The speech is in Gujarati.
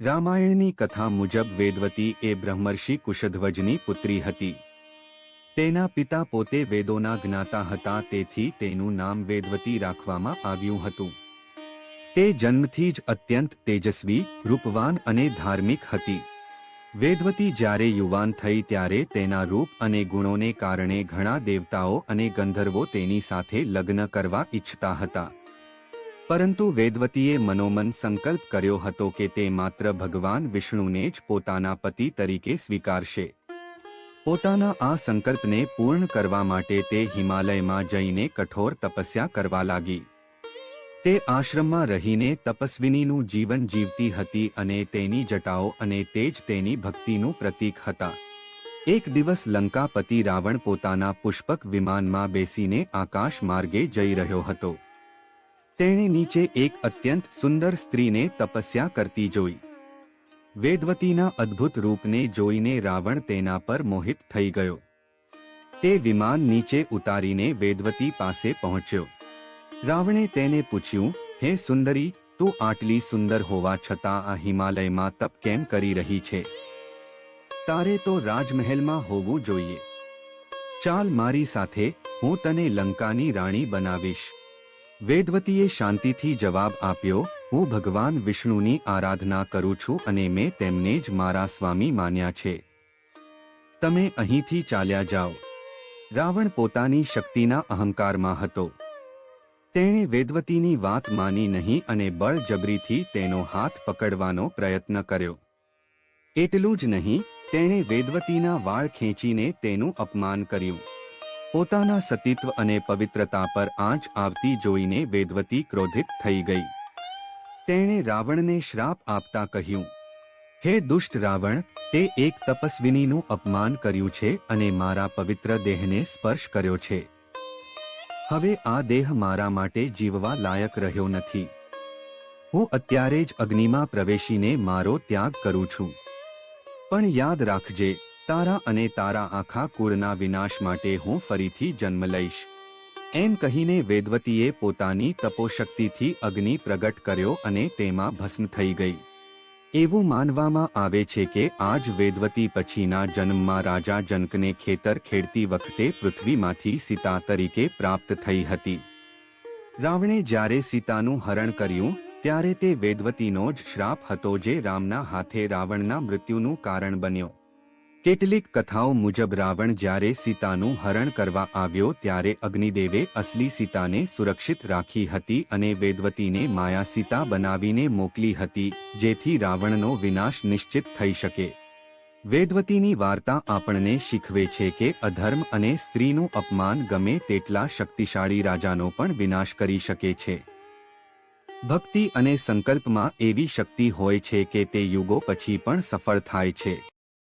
રામાયણની કથા મુજબ વેદવતી એ બ્રહ્મર્ષિ કુશધ્વજની પુત્રી હતી. તેના પિતા પોતે વેદોના જ્ઞાતા હતા તેથી તેનું નામ વેદવતી રાખવામાં આવ્યું હતું. તે જન્મથી જ અત્યંત તેજસ્વી, રૂપવાન અને ધાર્મિક હતી. વેદવતી જ્યારે યુવાન થઈ ત્યારે તેના રૂપ અને ગુણોને કારણે ઘણા દેવતાઓ અને ગંધર્વો તેની સાથે લગ્ન કરવા ઈચ્છતા હતા. પરંતુ વેદવતીએ મનોમન સંકલ્પ કર્યો હતો કે તે માત્ર ભગવાન વિષ્ણુને જ પોતાના પતિ તરીકે સ્વીકારશે. પોતાના આ સંકલ્પને પૂર્ણ કરવા માટે તે હિમાલયમાં જઈને કઠોર તપસ્યા કરવા લાગી. તે આશ્રમમાં રહીને તપસ્વિનીનું જીવન જીવતી હતી અને તેની જટાઓ અને તે જ તેની ભક્તિનું પ્રતીક હતા. એક દિવસ લંકાપતિ રાવણ પોતાના પુષ્પક વિમાનમાં બેસીને આકાશ માર્ગે જઈ રહ્યો હતો. તેણે નીચે એક અત્યંત સુંદર સ્ત્રીને તપસ્યા કરતી જોઈ. વેદવતીના અદ્ભુત રૂપને જોઈને રાવણ તેના પર મોહિત થઈ ગયો. તે વિમાન નીચે ઉતારીને વેદવતી પાસે પહોંચ્યો. રાવણે તેને પૂછ્યું, હે સુંદરી, તું આટલી સુંદર હોવા છતાં આ હિમાલયમાં તપ કેમ કરી રહી છે? તારે તો રાજમહેલમાં હોવું જોઈએ. ચાલ મારી સાથે હું તને લંકાની રાણી બનાવીશ. વેદવતીએ શાંતિથી જવાબ આપ્યો, હું ભગવાન વિષ્ણુની આરાધના કરું છું અને મેં તેમને જ મારા સ્વામી માન્યા છે. તમે અહીંથી ચાલ્યા જાઓ. રાવણ પોતાની શક્તિના અહંકારમાં હતો. તેણે વેદવતીની વાત માની નહીં અને બળજબરીથી તેનો હાથ પકડવાનો પ્રયત્ન કર્યો. એટલું જ નહીં, તેણે વેદવતીના વાળ ખેંચીને તેનું અપમાન કર્યું. પોતાના સતીત્વ અને પવિત્રતા પર આંચ આવતી જોઈને વેદવતી ક્રોધિત થઈ ગઈ. તેણે રાવણને શ્રાપ આપતા કહ્યું, હે દુષ્ટ રાવણ, તે એક તપસ્વિનીનું અપમાન કર્યું છે અને મારા પવિત્ર દેહને સ્પર્શ કર્યો છે. હવે આ દેહ મારા માટે જીવવા લાયક રહ્યો નથી. હું અત્યારે જ અગ્નિમાં પ્રવેશીને મારો ત્યાગ કરું છું. પણ યાદ રાખજે તારા અને તારા આખા કુળના વિનાશ માટે હું ફરીથી જન્મ લઈશ. એમ કહીને વેદવતીએ પોતાની તપોશક્તિથી અગ્નિ પ્રગટ કર્યો અને તેમાં ભસ્મ થઈ ગઈ. એવું માનવામાં આવે છે કે આજ વેદવતી પછીના જન્મમાં રાજા જનકને ખેતર ખેડતી વખતે પૃથ્વીમાંથી સીતા તરીકે પ્રાપ્ત થઈ હતી. રાવણે જ્યારે સીતાનું હરણ કર્યું, ત્યારે તે વેદવતીનો જ શ્રાપ હતો જે રામના હાથે રાવણના મૃત્યુનું કારણ બન્યો. કેટલીક કથાઓ મુજબ રાવણ જ્યારે સીતાનું હરણ કરવા આવ્યો ત્યારે અગ્નિદેવે અસલી સીતાને સુરક્ષિત રાખી હતી અને વેદવતીને માયા સીતા બનાવીને મોકલી હતી, જેથી રાવણનો વિનાશ નિશ્ચિત થઈ શકે. વેદવતીની વાર્તા આપણને શીખવે છે કે અધર્મ અને સ્ત્રીનું અપમાન ગમે તેટલા શક્તિશાળી રાજાનો પણ વિનાશ કરી શકે છે. ભક્તિ અને સંકલ્પમાં એવી શક્તિ હોય છે કે તે યુગો પછી પણ સફળ થાય છે.